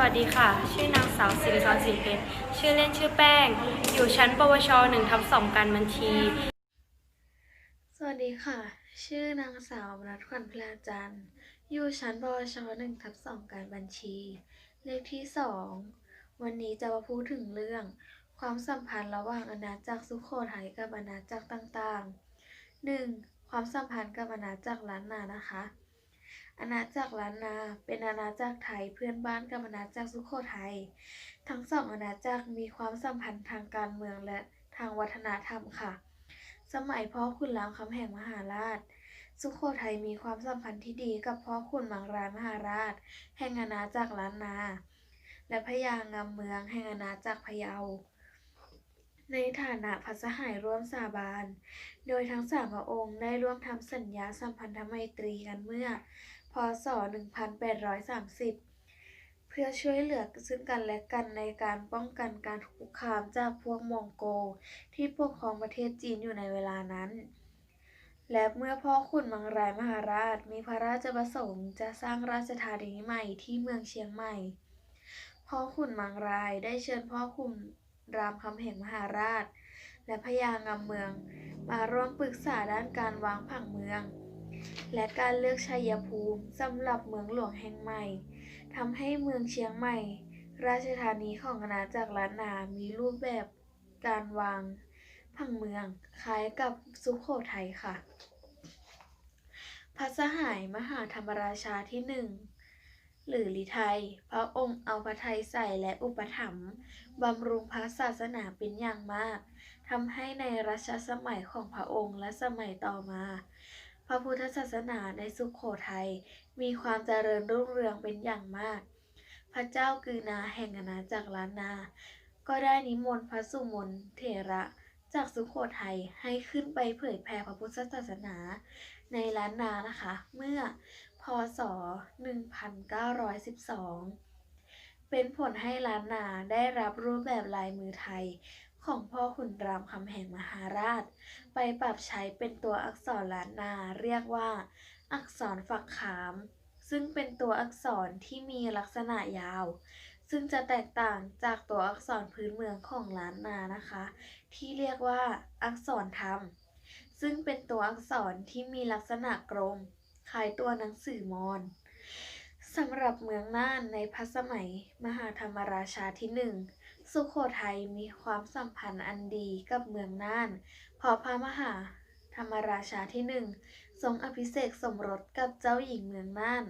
วัสดีค่ะ ชื่อนางสาวสิริกรศรีเพชรชื่อเล่นชื่อแป้ง อยู่ชั้นปวช1ทับ2การบัญชี สวัสดีค่ะ ชื่อนางสาวนัทขวัญพลาจันทร์อยู่ชั้นปวชหนึ่งทับสองการบัญชี เลขที่สองวันนี้จะมาพูดถึงเรื่อง ความสัมพันธ์ระหว่างอาณาจักรสุโขทัยกับอาณาจักรต่างๆหนึ่งความสัมพันธ์กับอาณาจักรล้านนานะคะ อาณาจักรล้านนาเป็นอาณาจักรไทยเพื่อนบ้านกับอาณาจักรสุโขทัย ทั้งสองอาณาจักรมีความสัมพันธ์ทางการเมืองและทางวัฒนธรรมค่ะ สมัยพ่อขุนรามคำแห่งมหาราช สุโขทัยมีความสัมพันธ์ที่ดีกับพ่อขุนมังรายมหาราช แห่งอาณาจักรล้านนา และพญางามเมืองแห่งอาณาจักรพะเยาในฐานะพัสหายร่วมสาบาน โดยทั้งสามพระองค์ได้ร่วมทำสัญญาสัมพันธไมตรีกันเมื่อ พศ 1830 เพื่อช่วยเหลือซึ่งกันและกันในการป้องกันการคุกคามจากพวกมองโกที่ปกครองประเทศจีนอยู่ในเวลานั้น และเมื่อพ่อขุนมังรายมหาราชมีพระราชประสงค์จะสร้างราชธานีใหม่ที่เมืองเชียงใหม่ พ่อขุนมังรายได้เชิญพ่อขุนรามคำแหงมหาราช และพญางามเมือง มาร่วมปรึกษาด้านการวางผังเมือง และการเลือกชัยภูมิสำหรับเมืองหลวงแห่งใหม่ทำให้เมืองเชียงใหม่ ราชธานีของอาณาจักรล้านนา มีรูปแบบการวางผังเมืองคล้ายกับสุโขทัยค่ะ พระสหายมหาธรรมราชาที่หนึ่งหรือลิไทย พระองค์เอาพระไทยใส่และอุปถัมภ์บำรุงพระศาสนาเป็นอย่างมากทำให้ในรัชสมัยของพระองค์และสมัยต่อมา พระพุทธศาสนาในสุโขทัยมีความเจริญรุ่งเรืองเป็นอย่างมาก พระเจ้ากือนาแห่งอาณาจักรล้านนา ก็ได้นิมนต์พระสุมนเถระจากสุโขทัยให้ขึ้นไปเผยแผ่พระพุทธศาสนาในล้านนานะคะ เมื่อพศ 1912 เป็นผลให้ล้านนาได้รับรูปแบบลายมือไทย ของพ่อขุนรามคำแหงมหาราช ไปปรับใช้เป็นตัวอักษรล้านนาเรียกว่า อักษรฝักขาม ซึ่งเป็นตัวอักษรที่มีลักษณะยาว ซึ่งจะแตกต่างจากตัวอักษรพื้นเมืองของล้านนานะคะ ที่เรียกว่าอักษรธรรม ซึ่งเป็นตัวอักษรที่มีลักษณะกลมคล้ายตัวหนังสือมอญ สำหรับเมืองน่านในพัสมัย มหาธรรมราชาที่หนึ่งสุโขทัยมีความสัมพันธ์อันดีกับเมืองน่านเพราะพระมหาธรรมราชาที่หนึ่งทรงอภิเษกสมรสกับเจ้าหญิงเมืองน่าน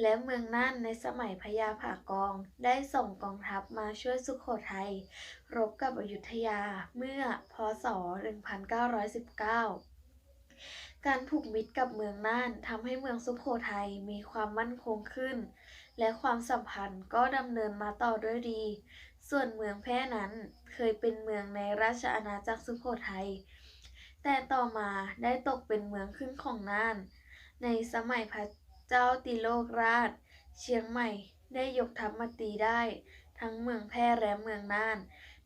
และเมืองน่านในสมัยพญาผากองได้ส่งกองทัพมาช่วยสุโขทัยรบกับอยุธยาเมื่อพศ 1919 การผูกมิตรกับเมืองน่านทำให้เมืองสุโขทัยมีความมั่นคงขึ้น และความสัมพันธ์ก็ดำเนินมาต่อด้วยดี ส่วนเมืองแพร่นั้นเคยเป็นเมืองในราชอาณาจักรสุโขทัย แต่ต่อมาได้ตกเป็นเมืองขึ้นของน่าน ในสมัยพระเจ้าติโลกราช เชียงใหม่ได้ยกทัพมาตีได้ ทั้งเมืองแพร่และเมืองน่าน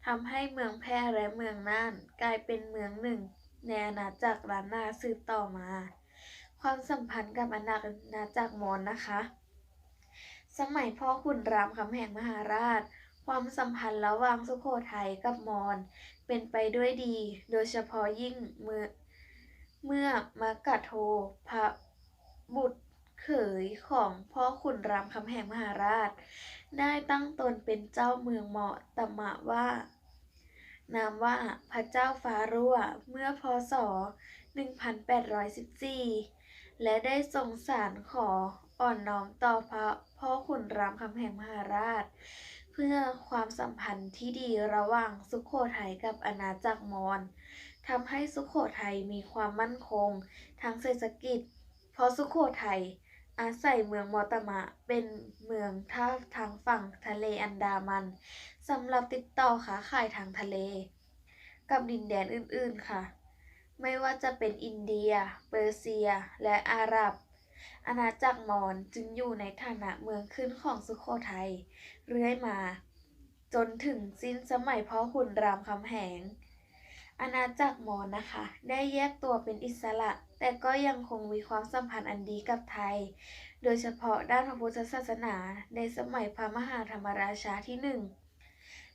ทำให้เมืองแพร่และเมืองน่าน กลายเป็นเมืองหนึ่ง ในอาณาจักรล้านนาสืบต่อมา ความสัมพันธ์กับอาณาจักรมอญนะคะ สมัยพ่อขุนรามคำแหงมหาราช ความสัมพันธ์ระหว่างสุโขทัยกับมอญเป็นไปด้วยดี โดยเฉพาะยิ่งเมื่อเมื่อมกะโทพระบุตรเขยของพ่อขุนรามคำแหงมหาราช ได้ตั้งตนเป็นเจ้าเมืองเหมาะตมะว่า นามว่าพระเจ้าฟ้ารั่วเมื่อพศ 1814 และได้ทรงสารขออ่อนน้อมต่อพระพ่อขุนรามคำแหงมหาราช เพื่อความสัมพันธ์ที่ดีระหว่างสุโขทัยกับอาณาจักรมอญทำให้สุโขทัยมีความมั่นคงทางเศรษฐกิจ เพราะสุโขทัย อาศัยเมืองมอตมะ เป็นเมืองท่าทางฝั่งทะเลอันดามันสำหรับติดต่อค้าขายทางทะเล กับดินแดนอื่นๆค่ะ ไม่ว่าจะเป็นอินเดีย เปอร์เซีย และอาหรับ อาณาจักรมอญจึงอยู่ในฐานะเมืองขึ้นของสุโขทัยเรื่อยมา จนถึงสิ้นสมัยพ่อขุนรามคำแหง อาณาจักรมอญนะคะ ได้แยกตัวเป็นอิสระ แต่ก็ยังคงมีความสัมพันธ์อันดีกับไทย โดยเฉพาะด้านพระพุทธศาสนาในสมัยพระมหาธรรมราชาที่หนึ่ง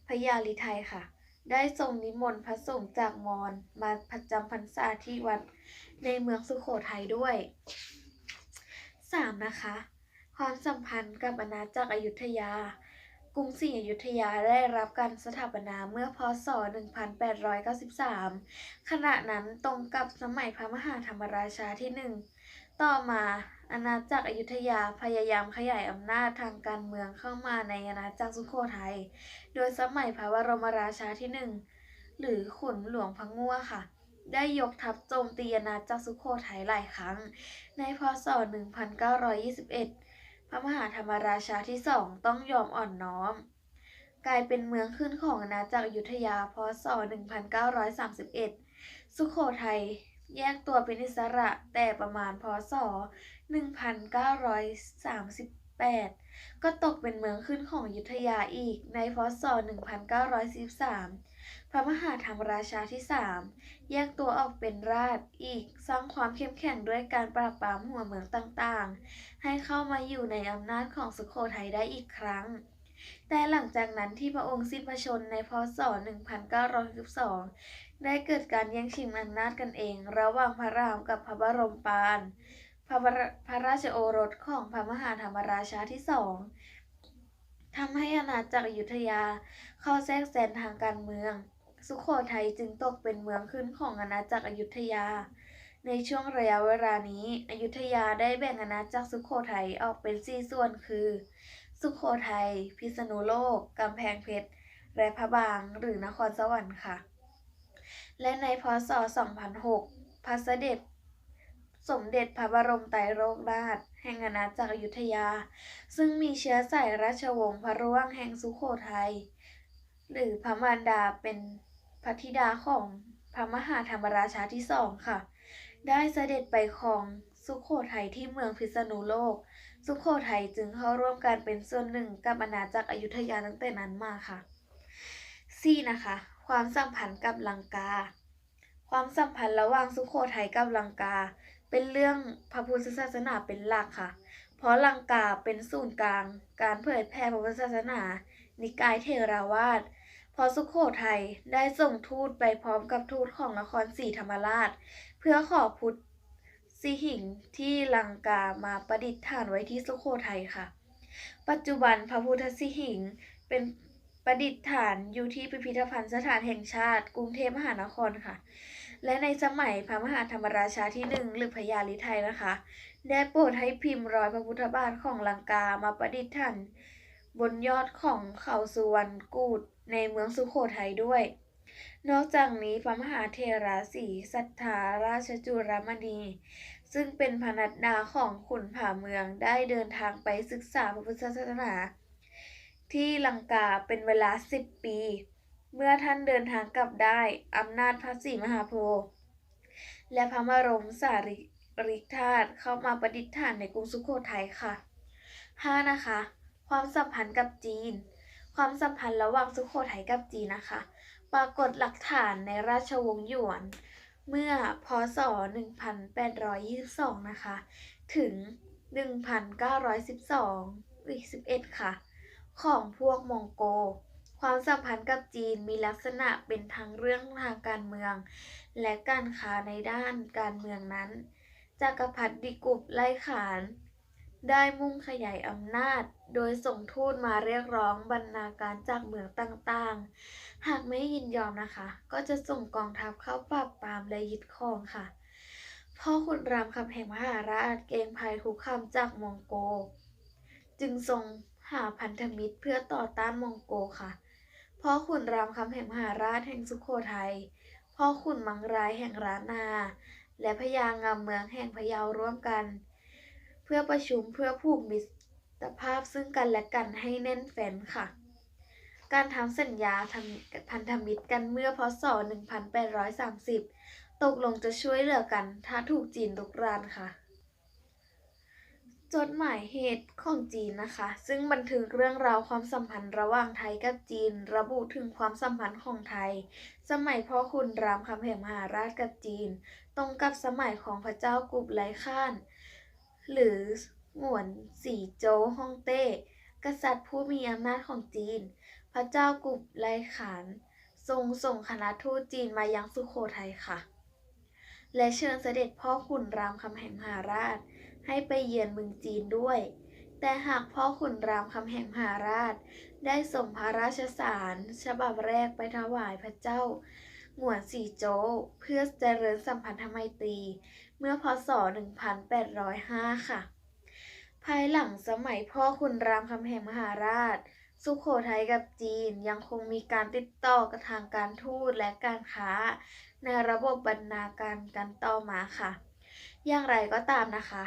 พระยาลิไทยค่ะ ได้ทรงนิมนต์พระสงฆ์จากมอญมาประจำพรรษาที่วัดในเมืองสุโขทัยด้วย 3. นะคะ ความสัมพันธ์กับอาณาจักรอยุธยา กรุงศรีอยุธยาได้รับการสถาปนาเมื่อพศ 1893 ขณะนั้นตรงกับสมัยพระมหาธรรมราชาที่หนึ่ง ต่อมาอาณาจักรอยุธยาพยายามขยายอำนาจทางการเมืองเข้ามาในอาณาจักรสุโขทัย โดยสมัยพระบรมราชาที่หนึ่ง หรือขุนหลวงพระงัวค่ะ ได้ยกทัพโจมตีอาณาจักรสุโขทัยหลายครั้ง ในพศ 1921 พระมหาธรรมราชาที่สองต้องยอมอ่อนน้อม กลายเป็นเมืองขึ้นของอาณาจักรอยุธยาพศ 1931 สุโขทัยแยกตัวเป็นอิสระแต่ประมาณพศ 1938 ก็ตกเป็นเมืองขึ้นของอยุธยาอีกในพศ 1943 พระมหาธรรมราชาที่3แยกตัวออกเป็นราชอีกสร้างความเข้มแข็งด้วยการปราบปรามหัวเมืองต่างๆ ให้เข้ามาอยู่ในอำนาจของสุโขทัยได้อีกครั้ง แต่หลังจากนั้นที่พระองค์สิ้นพระชนในพศ 1912ได้เกิดการแย่งชิงอำนาจกันเอง ระหว่างพระรามกับพระบรมปานพระรพระราชโอรสของพระมหาธรรมราชาที่สองทำให้อาณาจักรอยุธยาเข้าแทรกแซงทางการเมือง สุโขทัยจึงตกเป็นเมืองขึ้นของอาณาจักรอยุธยา ในช่วงระยะเวลานี้ อยุธยาได้แบ่งอาณาจักรสุโขทัยออกเป็นสี่ส่วนคือ สุโขทัย พิษณุโลก กำแพงเพชร และพระบางหรือนครสวรรค์ค่ะ และในพศ 2006 พระเสด็จสมเด็จพระบรมไตรโลกนาถแห่งอาณาจักรอยุธยา ซึ่งมีเชื้อสายราชวงศ์พระร่วงแห่งสุโขทัย หรือพระมารดาเป็น ระธิดาของพระมหาธรรมราชาที่สองค่ะ ได้เสด็จไปครองสุโขทัยที่เมืองพิษณุโลก สุโขทัยจึงเข้าร่วมการเป็นส่วนหนึ่งกับอาณาจักรอยุธยาตั้งแต่นั้นมาค่ะ 4. นะคะ ความสัมพันธ์กับลังกา ความสัมพันธ์ระหว่างสุโขทัยกับลังกา เป็นเรื่องพระพุทธศาสนาเป็นหลักค่ะ เพราะลังกาเป็นศูนย์กลาง การเผยแพร่พระพุทธศาสนา นิกายเทราวาส พอสุโขทัยได้ส่งทูตไปพร้อมกับทูตของนครศรีธรรมราช เพื่อขอพุทธสิหิงที่ลังกามาประดิษฐานไว้ที่สุโขทัยค่ะ ปัจจุบันพระพุทธสิหิงเป็นประดิษฐานอยู่ที่พิพิธภัณฑ์สถานแห่งชาติ กรุงเทพมหานครค่ะ และในสมัยพระมหาธรรมราชาที่หนึ่งหรือพญาลิไทยนะคะ ได้โปรดให้พิมพ์รอยพระพุทธบาทของลังกามาประดิษฐานบนยอดของเขาสุวรรณกูด ในเมืองสุโขทัยด้วย นอกจากนี้พระมหาเทราสีสัทธาราชจุรมณี ซึ่งเป็นพนัดดาของขุนผาเมืองได้เดินทางไปศึกษาพระพุทธศาสนา ที่ลังกาเป็นเวลา10ปี เมื่อท่านเดินทางกลับได้อำนาจพระศรีมหาโพธิ์และพระบรมสารีริกธาตุเข้ามาประดิษฐานในกรุงสุโขทัยค่ะ 5. นะคะ ความสัมพันธ์กับจีน ความสัมพันธ์ระหว่างสุขโขทัยกับจีนนะคะ ปรากฏหลักฐานในราชวงศ์หยวน เมื่อพศ 1822 นะคะ ถึง 1912อีก11 ค่ะ ของพวกมองโก ความสัมพันธ์กับจีนมีลักษณะเป็นทั้งเรื่องทางการเมือง และการค้าในด้านการเมืองนั้นจักรพรรดิกุบไล่ขาน ได้มุ่งขยายอำนาจ โดยส่งทูตมาเรียกร้องบรรณาการจากเมืองต่างๆ หากไม่ยินยอมนะคะ ก็จะส่งกองทัพเข้าปราบปรามและยึดครองค่ะ พ่อขุนรามคำแหงมหาราชเกรงภัยคุกคามจากมองโก จึงทรงหาพันธมิตรเพื่อต่อต้านมองโกค่ะ พ่อขุนรามคำแหงมหาราชแห่งสุโขทัย พ่อขุนมังรายแห่งร้านนา และพญางามเมืองแห่งพะเยาร่วมกัน เพื่อประชุมเพื่อผูกมิตรภาพซึ่งกันและกันให้แน่นแฟ้นค่ะ การทำสัญญาทำพันธมิตรกันเมื่อพศ 1830 ตกลงจะช่วยเหลือกัน ถ้าถูกจีนลุกรานค่ะ จดหมายเหตุของจีนนะคะ ซึ่งบันทึกเรื่องราวความสัมพันธ์ระหว่างไทยกับจีน ระบุถึงความสัมพันธ์ของไทย สมัยพ่อคุณรามคำแหงมหาราชกับจีน ตรงกับสมัยของพระเจ้ากุบไลข้าน หรือหงวนสีโจวฮ่องเต้ กษัตริย์ผู้มีอำนาจของจีน พระเจ้ากุบไลขาน ทรงส่งคณะทูตจีนมายังสุโขทัยค่ะ และเชิญเสด็จพ่อขุนรามคำแหงมหาราช ให้ไปเยือนเมืองจีนด้วย แต่หากพ่อขุนรามคำแหงมหาราช ได้ส่งพระราชสาร ฉบับแรกไปถวายพระเจ้า หงวนสีโจวเพื่อเจริญสัมพันธไมตรี เมื่อพศ 1805 ค่ะ ภายหลังสมัยพ่อขุนรามคำแหงมหาราช สุโขทัยกับจีนยังคงมีการติดต่อกับทางการทูตและการค้า ในระบบบรรณาการกันต่อมาค่ะ อย่างไรก็ตามนะคะ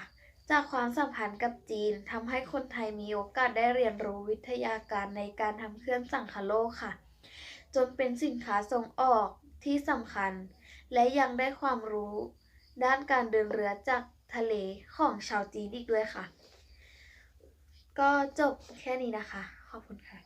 จากความสัมพันธ์กับจีนทำให้คนไทยมีโอกาสได้เรียนรู้วิทยาการในการทำเครื่องสังคโลกค่ะจนเป็นสินค้าส่งออก ที่สำคัญ และยังได้ความรู้ ด้านการเดินเรือจากทะเลของชาวจีนอีกด้วยค่ะ ก็จบแค่นี้นะคะ ขอบคุณค่ะ